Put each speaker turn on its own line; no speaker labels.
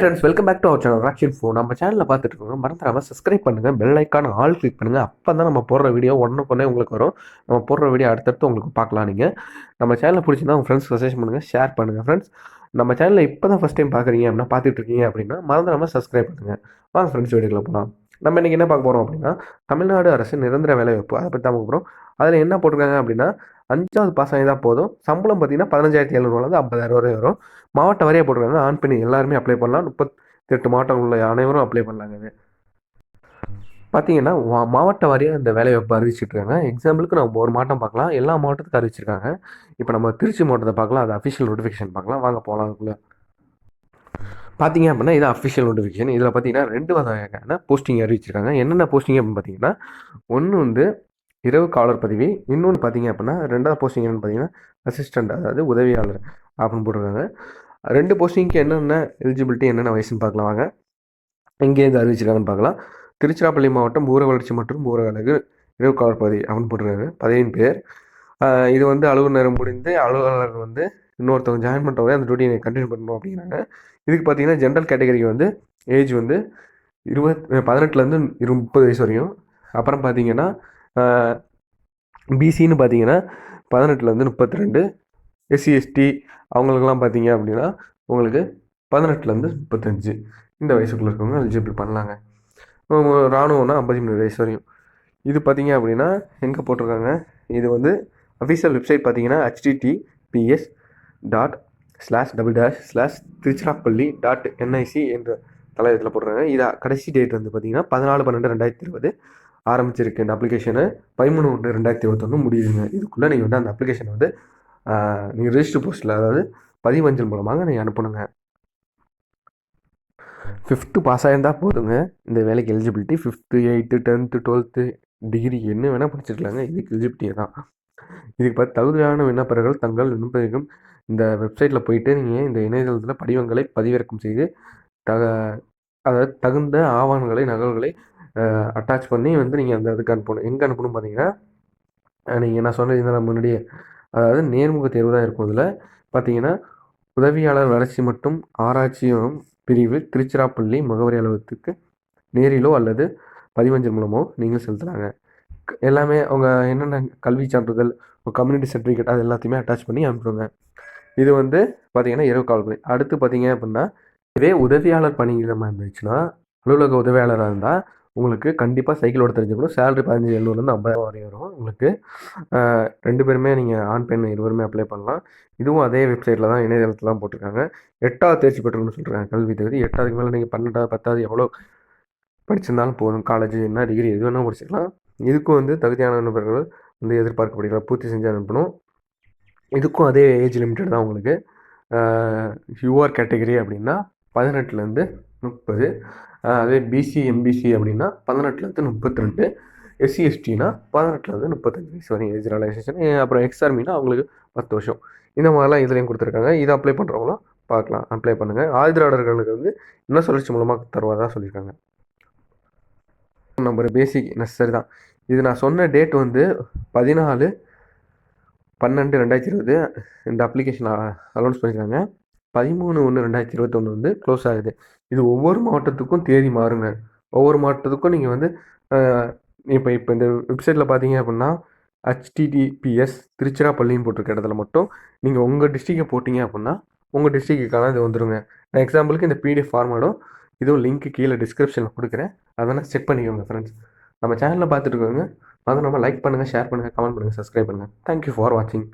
Friends welcome back to our channel Rakshan phone நம்ம சேனலில் பார்த்துட்டு இருக்கோம் மறந்துடாமல் சப்ஸ்கிரைப் பண்ணுங்கள் பெல் ஐக்கான ஆல் கிளிக் பண்ணுங்கள் அப்போ தான் நம்ம போடுற வீடியோ உடனுக்குடனே உங்களுக்கு வரும். நம்ம போடுற வீடியோ அடுத்தடுத்து உங்களுக்கு பார்க்கலாம் நீங்கள் நம்ம சேனலில் பிடிச்சிருந்தா உங்கள் ஃப்ரெண்ட்ஸ் மெசேஜ் பண்ணுங்கள் ஷேர் பண்ணுங்கள் ஃப்ரெண்ட்ஸ் நம்ம சேனலில் இப்போ தான் ஃபஸ்ட் டைம் பார்க்குறீங்க அப்படின்னா பார்த்துட்டு இருக்கீங்க அப்படின்னா மறந்துடாமல் சப்ஸ்கிரைப் பண்ணுங்கள் வாங்க ஃப்ரெண்ட்ஸ் வீடியோக்குள்ள போகலாம் நம்ம இன்றைக்கி என்ன பார்க்க போகிறோம் அப்படின்னா தமிழ்நாடு அரசு நிரந்தர வேலைவாய்ப்பு அதை பற்றி தான் பார்க்க போகிறோம் அதில் என்ன போட்டிருக்காங்க அப்படின்னா அஞ்சாவது பாஸ் ஆகி தான் போதும். சம்பளம் பார்த்தீங்கன்னா பதினஞ்சாயிரத்தி எழுநூறுலேருந்து ஐம்பதாயிரம் வரை வரும். மாவட்ட வரையாக போட்டிருக்காங்க. ஆண் பெண் எல்லாருமே அப்ளை பண்ணலாம். முப்பத்தெட்டு மாவட்டம் உள்ள அனைவரும் அப்ளை பண்ணலாங்க இது. பார்த்தீங்கன்னா மாவட்ட வாரியாக இந்த வேலைவாய்ப்பு அறிவிச்சிட்ருக்காங்க எக்ஸாம்பிளுக்கு நம்ம ஒரு மாவட்டம் பார்க்கலாம். எல்லா மாவட்டத்துக்கும் அறிவிச்சிருக்காங்க. இப்போ நம்ம திருச்சி மாவட்டத்தை பார்க்கலாம். அது அஃபிஷியல் நோட்டிஃபிகேஷன் பார்க்கலாம். வாங்க போகலாம் அதுக்குள்ளே. பார்த்தீங்க அப்படின்னா இது அஃபிஷியல் நோட்டிஃபிகேஷன் இதில் பார்த்தீங்கன்னா ரெண்டு வகையான போஸ்டிங் அறிவிச்சிருக்காங்க. என்னென்ன போஸ்டிங் அப்படின்னு பார்த்தீங்கன்னா ஒன்று வந்து இரவு காவலர் பதவி இன்னொன்று பார்த்தீங்க அப்படின்னா ரெண்டாவது போஸ்டிங் என்னென்னு பார்த்தீங்கன்னா அசிஸ்டண்ட் அதாவது உதவியாளர் அப்படின்னு போட்டிருக்காங்க. ரெண்டு போஸ்டிங்க்கு என்னென்ன எலிஜிபிலிட்டி என்னென்ன வயசுன்னு பார்க்கலாம் வாங்க. எங்கேருந்து அறிவிச்சிருக்காங்கன்னு பார்க்கலாம். திருச்சிராப்பள்ளி மாவட்டம் ஊர வளர்ச்சி மற்றும் ஊரக அழகு இரவு காவலர் பதவி அப்படின்னு போட்டிருக்காங்க. பதவியின் பேர். இது வந்து அலுவலர் முடிந்து அலுவலர் வந்து இன்னொருத்தவங்க ஜாயின் பண்ணுறவங்க அந்த டியூட்டியை கண்டினியூ பண்ணணும் அப்படிங்கிறாங்க இதுக்கு பார்த்தீங்கன்னா ஜென்ரல் கேட்டகரிக்கு வந்து ஏஜ் வந்து இருபத் பதினெட்டுலேருந்து இரு முப்பது வயசு வரையும். அப்புறம் பார்த்தீங்கன்னா பிசின்னு பார்த்தீங்கன்னா பதினெட்டுலேருந்து முப்பத்தி ரெண்டு எஸ்சி எஸ்டி அவங்களுக்கெல்லாம் பார்த்தீங்க அப்படின்னா உங்களுக்கு பதினெட்டுலேருந்து முப்பத்தஞ்சு இந்த வயசுக்குள்ளே இருக்கவங்க எலிஜிபிள் பண்ணலாங்க. ராணுவம்னா ஐம்பத்தி மூணு வயசு வரையும். இது பார்த்தீங்க அப்படின்னா எங்கே போட்டிருக்காங்க? இது வந்து அஃபீஷியல் வெப்சைட் பார்த்தீங்கன்னா https dot slash double dash slash Tiruchirappalli dot NIC என்ற தலையத்தில் போடுறாங்க இது கடைசி டேட் வந்து பார்த்தீங்கன்னா பதினாலு பன்னெண்டு ரெண்டாயிரத்தி இருபது ஆரம்பிச்சிருக்கு. இந்த அப்ளிகேஷனு பதிமூணு ஒன்று ரெண்டாயிரத்தி இருபத்தொன்று முடியுதுங்க. இதுக்குள்ளே நீங்கள் வந்து அந்த அப்ளிகேஷனை வந்து நீங்கள் ரிஜிஸ்டர் போஸ்ட்டில் அதாவது பதிவஞ்சல் மூலமாக நீங்கள் அனுப்பணுங்க. ஃபிஃப்த்து பாஸ் ஆகிருந்தால் போதுங்க. இந்த வேலைக்கு eligibility fifth eighth tenth twelfth degree என்ன வேணால் படிச்சிருக்கலாங்க. இதுக்கு எலிஜிபிலிட்டியை தான். இதுக்கு பார்த்து தகுதியான விண்ணப்பர்கள் தங்கள் விண்ணப்பிக்கும் இந்த வெப்சைட்டில் போயிட்டு நீங்கள் இந்த இணையதளத்தில் படிவங்களை பதிவிறக்கம் செய்து தக அதாவது தகுந்த ஆவணங்களை நகல்களை அட்டாச் பண்ணி வந்து நீங்கள் அந்த இதுக்கு அனுப்பணும். எங்கே அனுப்பணும் பார்த்தீங்கன்னா நீங்கள் நான் சொன்னது இந்த முன்னாடியே அதாவது நேர்முக தேர்வு தான் இருக்கும் இதில். பார்த்தீங்கன்னா உதவியாளர் வளர்ச்சி மற்றும் ஆராய்ச்சியும் பிரிவு திருச்சிராப்பள்ளி முகவரி அலுவலகத்துக்கு நேரிலோ அல்லது பதிவஞ்சல் மூலமோ நீங்கள் செலுத்தலாங்க. எல்லாமே அவங்க என்னென்ன கல்வி சான்றிதழ் கம்யூனிட்டி சர்டிஃபிகேட் அது எல்லாத்தையுமே அட்டாச் பண்ணி அனுப்புங்க இது வந்து பார்த்தீங்கன்னா இரவு கால் பணி அடுத்து பார்த்தீங்க அப்படின்னா இதே உதவியாளர் பணியிடமாக இருந்துச்சுன்னா அலுவலக உதவியாளராக இருந்தால் உங்களுக்கு கண்டிப்பாக சைக்கிள் ஓட தெரிஞ்சுக்கணும் சேலரி பதினஞ்சு எழுநூறுலேருந்து ஐம்பதாயிரம் வரை வரும் உங்களுக்கு. ரெண்டு பேருமே நீங்கள் ஆண் பெண் இருவருமே அப்ளை பண்ணலாம். இதுவும் அதே வெப்சைட்டில் தான் இணையதளத்தில் தான் போட்டிருக்காங்க. எட்டாவது தேர்ச்சி பெற்றணும்னு சொல்கிறாங்க கல்வி தகுதி. எட்டாவதுக்கு மேலே நீங்கள் பன்னெண்டாவது பத்தாவது எவ்வளோ படிச்சிருந்தாலும் போதும். காலேஜ் என்ன டிகிரி எது வேணால் படிச்சுக்கலாம் இதுக்கும் வந்து தகுதியான நபர்கள் வந்து எதிர்பார்க்கப்படுகிற பூர்த்தி செஞ்சு அனுப்பணும். இதுக்கும் அதே ஏஜ் லிமிட்டட் தான் உங்களுக்கு. யூஆர் கேட்டகரி அப்படின்னா பதினெட்டுலேருந்து முப்பது. அதே பிசி எம்பிசி அப்படின்னா பதினெட்டுலேருந்து முப்பத்தி ரெண்டு எஸ்சி எஸ்டினா பதினெட்டுலேருந்து முப்பத்தஞ்சு வயசு வரையும் ஏஜ் ரியலைசேஷன் அப்புறம் எக்ஸ்ஆர்மினா அவங்களுக்கு பத்து வருஷம். இந்த மாதிரிலாம் இதுலேயும் கொடுத்துருக்காங்க. இதை அப்ளை பண்ணுறவங்களும் பார்க்கலாம். அப்ளை பண்ணுங்கள் ஆதரவாளர்களுக்கு வந்து இன்னும் சுழற்சி மூலமாக தருவதாக சொல்லியிருக்காங்க. நம்பர் பேசிக் நெசசரி தான். இது நான் சொன்ன டேட் வந்து பதினாலு பன்னெண்டு ரெண்டாயிரத்தி இருபது. இந்த அப்ளிகேஷன் அலௌன்ஸ் பண்ணியிருக்காங்க பதிமூணு ஒன்று ரெண்டாயிரத்தி இருபத்தொன்று வந்து க்ளோஸ் ஆகுது. இது ஒவ்வொரு மாவட்டத்துக்கும் தேதி மாறுங்க. ஒவ்வொரு மாவட்டத்துக்கும் நீங்கள் வந்து இப்போ இப்போ இந்த வெப்சைட்டில் பார்த்தீங்க அப்படின்னா ஹச்டிடிபிஎஸ் திருச்சிராப்பள்ளின்னு போட்டிருக்க இடத்துல மட்டும் நீங்கள் உங்கள் டிஸ்ட்ரிக்டை போட்டிங்க அப்படின்னா உங்கள் டிஸ்ட்ரிக்டுக்கான இது வந்துருங்க. நான் எக்ஸாம்பிளுக்கு இந்த பிடிஎஃப் ஃபார்மேடும் இதுவும் லிங்க் கீழே டிஸ்கிரிப்ஷனில் கொடுக்குறேன். அதெல்லாம் செக் பண்ணிக்கோங்க ஃப்ரெண்ட்ஸ் நம்ம சேனலில் பார்த்துட்டு இருக்கோங்க அதை நம்ம லைக் பண்ணுங்கள் ஷேர் பண்ணுங்கள் கமெண்ட் பண்ணுங்கள் சப்ஸ்கிரைப் பண்ணுங்கள் தேங்க்யூ ஃபார் வாட்சிங்